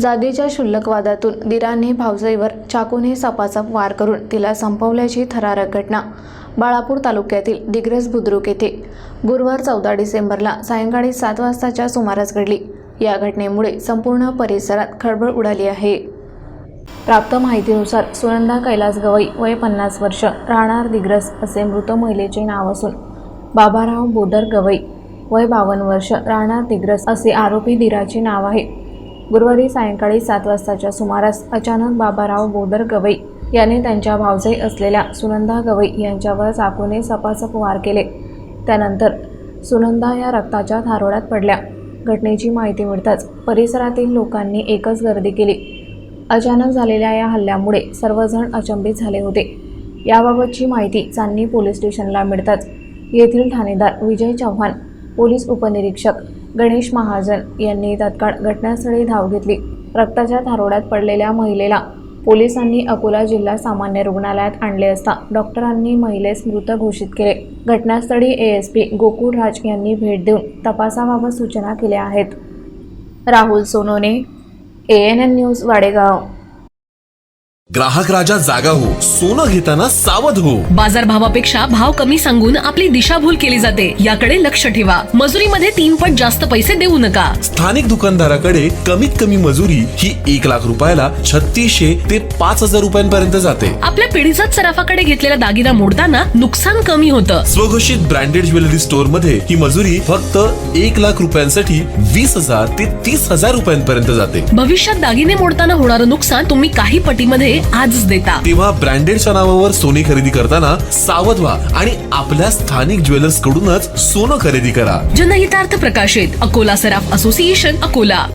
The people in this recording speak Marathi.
जागेच्या क्षुल्लकवादातून दिराने भावजईवर चाकूने सपासप वार करून तिला संपवल्याची थरारक घटना बाळापूर तालुक्यातील दिग्रस बुद्रुक येथे. गुरुवार चौदा डिसेंबरला सायंकाळी सात वाजताच्या सुमारास घडली. या घटनेमुळे संपूर्ण परिसरात खळबळ उडाली आहे. प्राप्त माहितीनुसार सुनंदा कैलास गवई वय पन्नास वर्ष राहणार दिग्रस असे मृत महिलेचे नाव असून बाबाराव बोदर गवई वय बावन्न वर्ष राहणार दिग्रस असे आरोपी दिराचे नाव आहे. गुरुवारी सायंकाळी सात वाजताच्या सुमारास अचानक बाबाराव बोदर गवई याने त्यांच्या भावजाई असलेल्या सुनंदा गवई यांच्यावर चाकूने सपासप वार केले. त्यानंतर सुनंदा या रक्ताच्या थारोळ्यात पडल्या. घटनेची माहिती मिळताच परिसरातील लोकांनी एकच गर्दी केली. अचानक झालेल्या या हल्ल्यामुळे सर्वजण अचंबित झाले होते. याबाबतची माहिती चांदणी पोलीस स्टेशनला मिळताच येथील ठाणेदार विजय चव्हाण पोलीस उपनिरीक्षक गणेश महाजन यांनी तत्काळ घटनास्थळी धाव घेतली. रक्ताच्या थारोड्यात पडलेल्या महिलेला पोलिसांनी अकोला जिल्हा सामान्य रुग्णालयात आणले असता डॉक्टरांनी महिलेस मृत घोषित केले. घटनास्थळी एएसपी गोकुळ राज यांनी भेट देऊन तपासाबाबत सूचना केल्या आहेत. Rahul Sonone A N N news Wadegaon. ग्राहक राजा जागा हो सोनं घेताना सावध हो. बाजारभावापेक्षा भाव कमी सांगून आपली दिशाभूल केली जाते. याकडे लक्ष ठेवा. मजुरीमध्ये तीन पट जास्त पैसे देऊ नका. स्थानिक दुकानदाराकडे कमीत कमी मजुरी ही एक लाख रुपयाला छत्तीसशे ते पाच हजार रुपयांपर्यंत जाते. आपल्या पिढीचाच सराफाकडे घेतलेला दागिना मोडताना नुकसान कमी होतं. स्वघोषित ब्रँडेड ज्वेलरी स्टोअरमध्ये ही मजुरी फक्त एक लाख रुपयांसाठी वीस हजार ते तीस हजार रुपयांपर्यंत जाते. भविष्यात दागिने मोडताना होणारं नुकसान तुम्ही काही पटीमध्ये आजच देता. तेव्हा ब्रँडेडच्या नावावर सोने खरेदी करताना सावध व्हा आणि आपल्या स्थानिक ज्वेलर्स कडूनच सोनं खरेदी करा. जनहितार्थ प्रकाशित अकोला सराफ असोसिएशन अकोला.